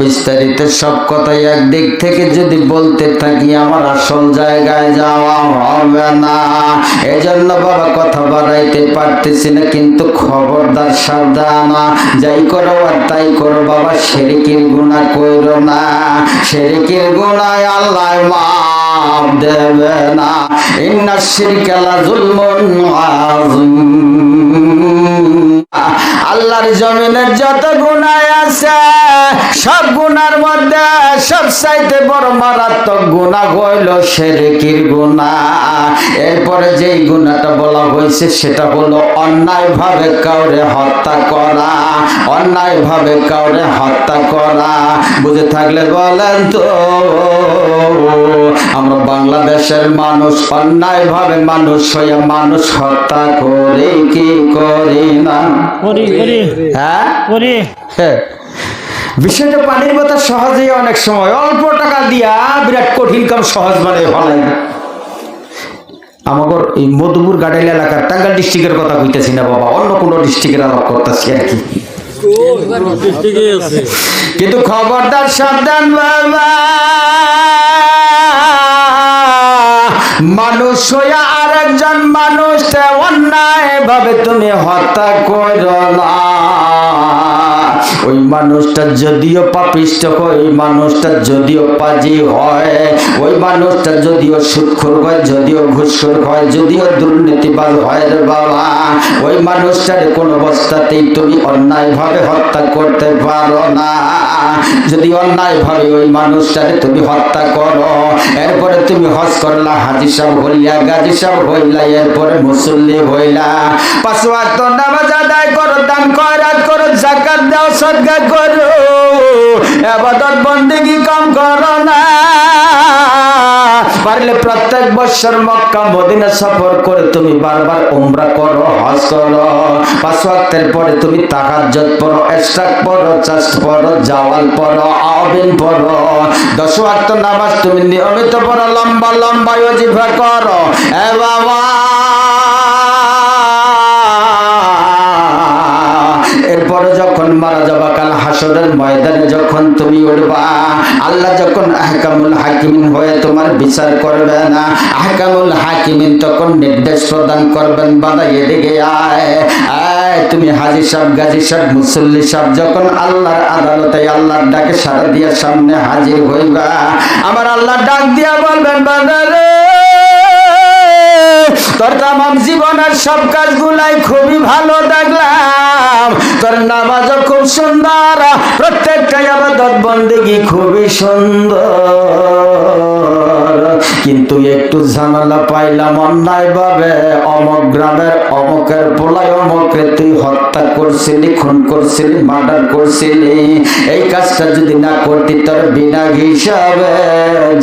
বিস্তারিত সব কথাই একদিক থেকে যদি বলতে থাকি, আমার আসল জায়গায় যাওয়া হবে না। এজন্য বাবা কথা বাড়াইতে পারতেছি না, কিন্তু খবরদার সাবধান। যাই করো আর তাই করো, বাবা শেরিকির গুণা কইরো না। শেরিকির গুণায় আল্লাহ মাফ দেবে না। ইন্না শিরকালা জুলমুন আযীম। আল্লাহর জমিনের যত গুণায় আছে, সব গুনার মধ্যে সব চাইতে বড় মারাত্মক গুণা হইল শেরেকির গুণা এরপরে যেই গুণাটা বলা হয়েছে, সেটা হলো অন্যায় ভাবে কাউরে হত্যা করা অন্যায় ভাবে কাউরে হত্যা করা। বুঝে থাকলে বলেন তো, আমরা বাংলাদেশের মানুষ অন্যায় ভাবে মানুষ হয়ে মানুষ হত্যা করে কি করি না? হ্যাঁ? করি হ্যাঁ। পানির কথা সহজেই অনেক সময় অল্প টাকা দিয়া বিরাট কঠিন কাম সহজ মানে ফলাই আমাদের এই মধুপুর গাড়াইল এলাকার টাঙ্গাল ডিস্ট্রিক্টের কথা কইতেছি না বাবা অন্য কোনো ডিস্ট্রিক্টের আলাপ করতেছি আর কি। কিন্তু খবরদার সাবধান বাবা। মানুষ হইয়া আরেকজন মানুষ অন্যায় ভাবে তুমি হত্যা করো না ওই মানুষটা যদিও পাপিষ্ট হয় মানুষটা যদিও পাজি হয়, ওই মানুষটা যদিও সুৎখোর হয়, যদিও ঘুষখোর হয়, যদিও দুর্নীতিবাজ হয় রে বাবা। ওই মানুষটার কোন অবস্থাতেই তুমি অন্যায় ভাবে হত্যা করতে পারো না। যদি অন্যায় ভাবে ওই মানুষটারে তুমি হত্যা করো, এরপরে তুমি হজ করলা হাজি সাহেব হইলা, গাজী সাহেব হইলা, এরপরে মুসল্লি হইলা। পাঁচ নামাজ আদায় করো, দান খয়রাত করো জাকাত দাও সদকা করো বন্দেগি কম করো না। পারলে প্রত্যেক বছর মক্কা, মদিনা সফর করে তুমি বারবার উমরা করো, হজ করো। পাঁচ ওয়াক্তের পরে তুমি তাহাজ্জুদ পড়ো পড়ো পড়ো, জাওয়াল পড়ো আবিন পড়ো। দশ ওয়াক্ত নামাজ তুমি নিয়মিত পড়ো, লম্বা লম্বা ওজিফা করো। এ বাবা মারা যাবা কাল হাসরের ময়দানে যখন তুমি উঠবা, আল্লাহ যখন আহকামুল হাকিমিন হয়ে তোমার বিচার করবে না, আহকামুল হাকিমিন তখন নির্দেশ প্রদান করবেন বাদা এদিকে আয়। তুমি হাজি সাহেব, গাজী সাহেব, মুসল্লি সাহেব, যখন আল্লাহর আদালতে আল্লাহর ডাকে সারা দিয়া সামনে হাজির হইবা, আমার আল্লাহ ডাক দিয়া বলবেন বাদারে তোর তামাম জীবনের সব কাজগুলাই খুবই ভালো দেখলাম তোর নামাজও খুব সুন্দর প্রত্যেকটা আবাদত বন্দেগি খুবই সুন্দর। কিন্তু একটু ঝামেলা পাইলাম অন্যায় ভাবে অমক গ্রামের অমকের পোলায় অমকে তুই হত্যা করছিলি, খুন করছিলি, মার্ডার করছিলি। এই কাজটা যদি না করতি, তোর বিনা হিসাবে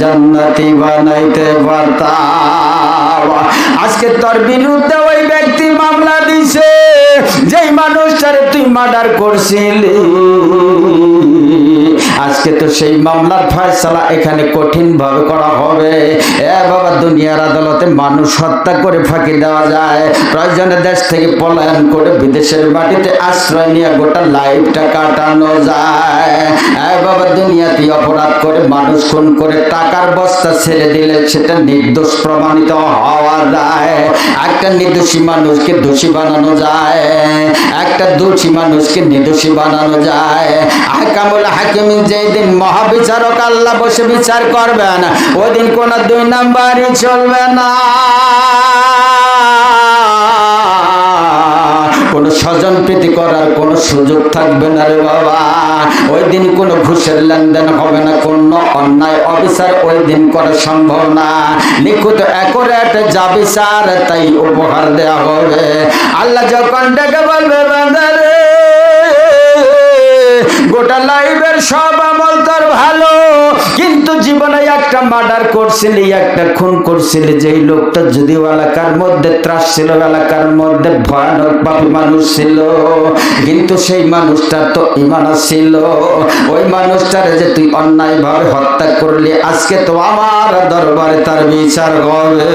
জান্নাতি বানাইতে পারতাম। আজকে তোর বিরুদ্ধে ওই ব্যক্তি মামলা দিছে। যেই মানুষটারে তুই মার্ডার করছিলি আজকে তো সেই মামলার ফয়সালা এখানে কঠিন ভাবে করা হবে। এ বাবা, দুনিয়ার আদালতে মানুষ হত্যা করে ফাঁকি দেওয়া যায়। প্রয়োজনে দেশ থেকে পলায়ন করে বিদেশের মাটিতে আশ্রয় নিয়ে গোটা লাইফটা কাটানো যায়। এ বাবা, দুনিয়াতে অপরাধ করে মানুষ খুন করে টাকার বস্তা ছেড়ে দিলে সেটা নির্দোষ প্রমাণিত হওয়া যায়। একটা নির্দোষী মানুষকে দোষী বানানো যায়। একটা দোষী মানুষকে নির্দোষী বানানো যায়। আহকামুল হাকিম যেই দিন মহাবিচারক আল্লাহ বসে বিচার করবেন ওই দিন কোন দুই নাম্বারই চলবে না। কোনো স্বজন প্রীতি করার কোনো সুযোগ থাকবে না রে বাবা। ওই দিন কোনো ঘুষের লেনদেন হবে না, কোনো অন্যায় অবিচার ওই দিন করা সম্ভব না। নিখুঁত অ্যাকোরেট যা বিচার, তাই উপহার দেওয়া হবে। আল্লাহ যখন ডেকে বলবে বান্দারে গোটা লাইফের সব তোর ভালো। কিন্তু জীবনে একটা মার্ডার করছিলি, একটা খুন করছিলি, যেই লোকটা যদিও এলাকার মধ্যে ত্রাস ছিল, এলাকার মধ্যে ভয়ানক পাপী মানুষ ছিল, কিন্তু সেই মানুষটা তো ইমান ছিল ওই মানুষটারে যে তুই অন্যায় ভাবে হত্যা করলি, আজকে তো আমার দরবারে তার বিচার হবে।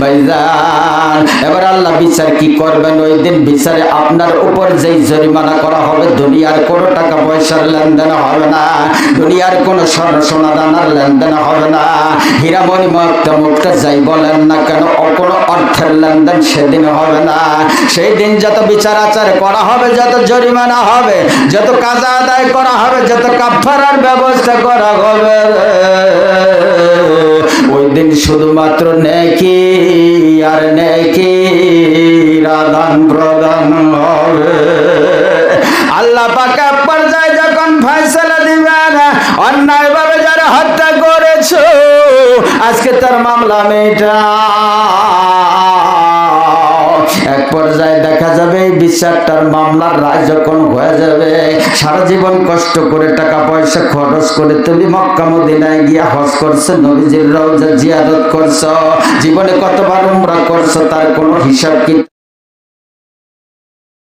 ভাইজান, এবার আল্লাহ বিচার কি করবেন? ওই দিন বিচারে আপনার উপর যেই জরিমানা করা হবে, দুনিয়ার কোনো টাকা লেনদেন হবে না। দুনিয়ার কোনো স্বর্ণ সোনা দানার লেনদেন হবে না। হীরামণি মুক্ত মুক্ত যাই বলেন না কেন কোনো অর্থের লেনদেন সেদিন হবে না। সেই দিন যত বিচার আচার করা হবে, যত জরিমানা হবে, যত কাজা আদায় করা হবে, যত কাফারার ব্যবস্থা করা হবে। ওই দিন শুধুমাত্র নেকি আর নেকি আদান প্রদান হবে। আল্লাহ পাকে পর্যায়ে যখন ফয়সালা দিবেন অন্যায় ভাবে যারা হত্যা করেছ আজকে তার মামলা মেয়েটা এক পর্যায়ে দেখা যাবে এই বিচারটার মামলার রায় যখন হয়ে যাবে, সারা জীবন কষ্ট করে টাকা পয়সা খরচ করে তুমি মক্কা মদিনায় গিয়া হজ করছ, নবীজির রওজা জিয়ারত করছ, জীবনে কতবার উমরা করছ, তার কোনো হিসাব কি